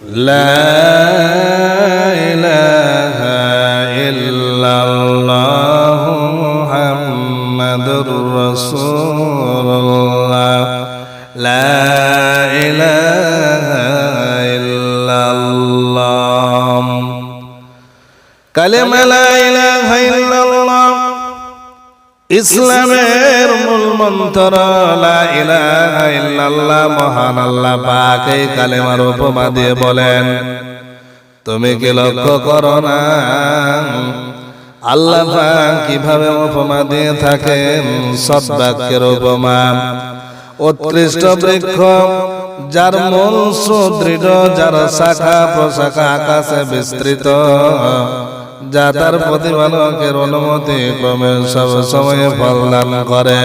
لا إله إلا الله محمد رسول الله. لا إله إلا الله. كلمة لا إله ইসলামের মূল মন্ত্র মহান আল্লাহ পাক এই কালেমার উপমা দিয়ে বলেন, তুমি কি লক্ষ্য করো না? আল্লাহ কীভাবে উপমা দিয়ে থাকেন? সব বাক্যের উপমা। উৎকৃষ্ট বৃক্ষ, যার মূল সুদৃঢ় যার শাখা প্রশাখা আকাশে বিস্তৃত। যা তার প্রতিপালকের অনুমতি ক্রমে সব সময় ফল দান করে।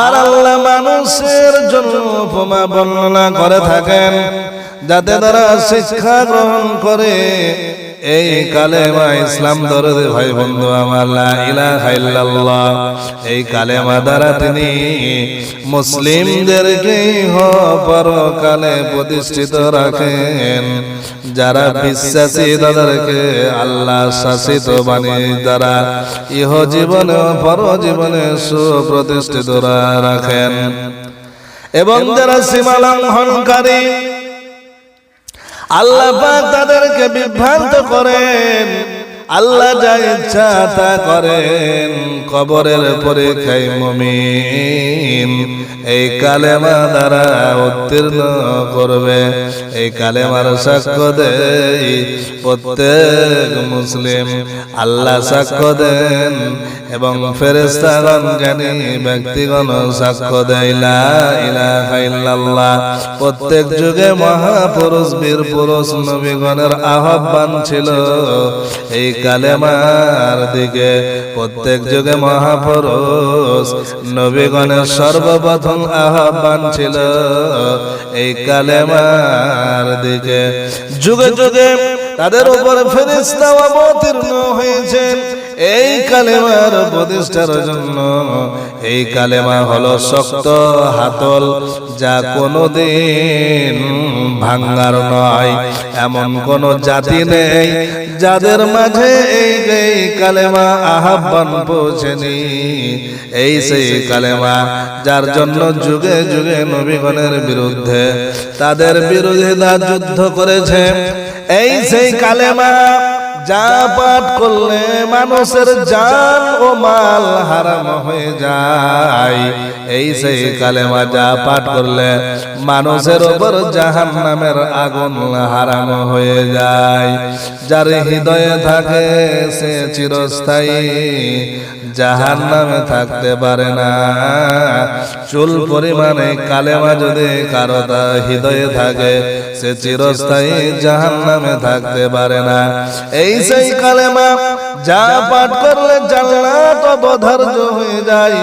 আর আল্লাহ মানুষের জন্য উপমা বর্ণনা করে থাকেন যাতে তারা শিক্ষা গ্রহণ করে এই কালেমা ইসলাম দরদে ভাই বন্ধু আমার ইল্লাল্লাহ এই কালেমা দ্বারা তিনি মুসলিমদেরকে পরকালে প্রতিষ্ঠিত রাখেন। যারা বিশ্বাসী তাদেরকে আল্লাহ শাসিত বাণী দ্বারা ইহ জীবনে পর জীবনে সুপ্রতিষ্ঠিত রাখেন। এবং যারা সীমা লঙ্ঘনকারী আল্লাহ তাদেরকে বিভ্রান্ত করেন। আল্লাহ যা ইচ্ছা তা করেন, কবরের পরীক্ষায় মমিন। এই কালেমা দ্বারা উত্তীর্ণ করবে। এই কালেমার সাক্ষ্য দেয় প্রত্যেক মুসলিম। আল্লাহ সাক্ষ্য দেন এবং ফেরেস্তাগণ জ্ঞানী ব্যক্তিগণ সাক্ষ্য দেয় ইল্লাল্লাহ। প্রত্যেক যুগে মহাপুরুষ বীর পুরুষ নবীগণের আহ্বান ছিল, এই কালেমার দিকে প্রত্যেক যুগে মহাপুরুষ নবীগণের সর্বপ্রথম আহ্বান ছিল, এই কালেমার দিকে। যুগে যুগে তাদের উপরে ফেরিস্তা অবতীর্ণ হয়েছেন। এই কালেমার প্রতিষ্ঠার জন্য, এই কালেমা হলো শক্ত হাতল, যা কোনোদিন ভাঙ্গার নয়। এমন কোন জাতি নেই যাদের মাঝে এই এই কালেমা আহ্বান পৌঁছেনি। এই সেই কালেমা যার জন্য যুগে যুগে নবীগণের বিরুদ্ধে তাদের বিরোধিতা যুদ্ধ করেছে। এই সেই কালেমা যা পাঠ করলে মানুষের জান ও মাল হারাম হয়ে যায়। এই সেই কালেমা যা পাঠ করলে মানুষের উপর জাহান নামের আগুন হারাম হয়ে যায়। যার হৃদয়ে থাকে সে চিরস্থায়ী জাহান নামে থাকতে পারে না। চুল পরিমাণে কালেমা যদি কারও তা হৃদয়ে থাকে, সে চিরস্থায়ী জাহান নামে থাকতে পারে না। এই সেই কালেমা যা পাঠ করলে জান্নাত অবধার্য হয়ে যায়,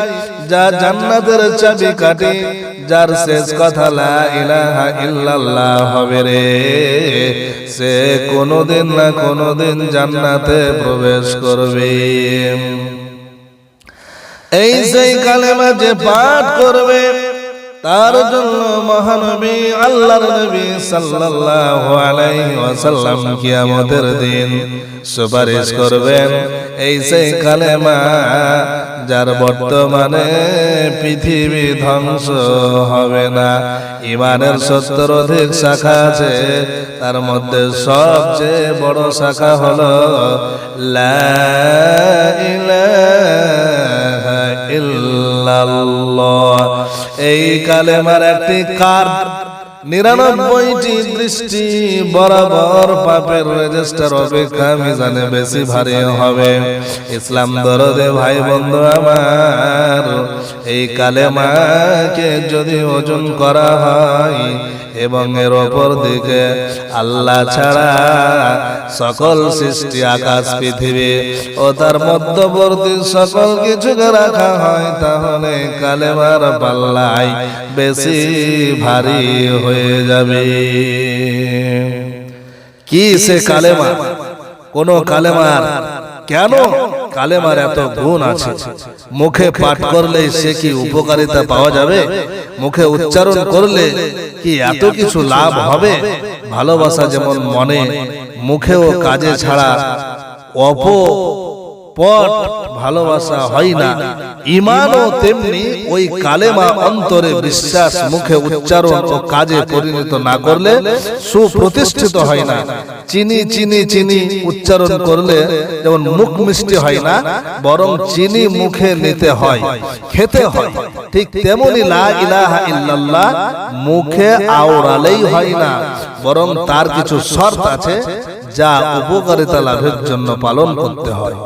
যা জান্নাতের চাবি কাটে যার শেষ কথা লা ইলাহা ইল্লাল্লাহ হবে রে। সে কোনোদিন না কোনোদিন জান্নাতে প্রবেশ করবে। এই সেই কালেমা যে পাঠ করবে তার জন্য মহানবী আল্লাহর নবী সাল্লাল্লাহু আলাইহি ওয়াসাল্লাম কিয়ামতের দিন সুপারিশ করবেন। এই সেই কালেমা যার বর্তমানে পৃথিবী ধ্বংস হবে না ইমানের সত্তর অধিক শাখা আছে, তার মধ্যে সবচেয়ে বড় শাখা হলো, লা ইলাহা ইল্লাল্লাহ। এই কালেমার একটি কার নিরানব্বইটি দৃষ্টি বরাবর পাপের রেজিস্টার অপেক্ষা মিজানে বেশি ভারী হবে। ইসলাম দরদে ভাই বন্ধু আমার, এই কালেমাকে যদি ওজন করা হয় এবং এর অপর দিকে আল্লাহ ছাড়া সকল সৃষ্টি আকাশ, পৃথিবী ও তার মধ্যবর্তী সকল কিছুকে রাখা হয়, তাহলে কালেমার পাল্লাই বেশি ভারী হয়ে যাবে। কি সে কালেমা? কোন কালেমার কেন? কালেমার এত গুণ আছে। মুখে পাঠ করলে সে কি উপকারিতা পাওয়া যাবে? মুখে উচ্চারণ করলে কি এত কিছু লাভ হবে? ভালোবাসা যেমন মনে মুখে ও কাজে ছাড়া অপ পট ভালোবাসা হয় না। ইমানও তেমনি ওই কালেমা অন্তরে বিশ্বাস মুখে উচ্চারণ ও কাজে পরিণত না করলে সুপ্রতিষ্ঠিত হয় না। চিনি চিনি চিনি উচ্চারণ করলে যেমন মুখ মিষ্টি হয় না বরং চিনি মুখে নিতে হয়। খেতে হয়। ঠিক তেমনি লা ইলাহা ইল্লাল্লাহ মুখে আওড়ালেই হয় না। বরং তার কিছু শর্ত আছে যা উপকারিতা লাভের জন্য পালন করতে হয়।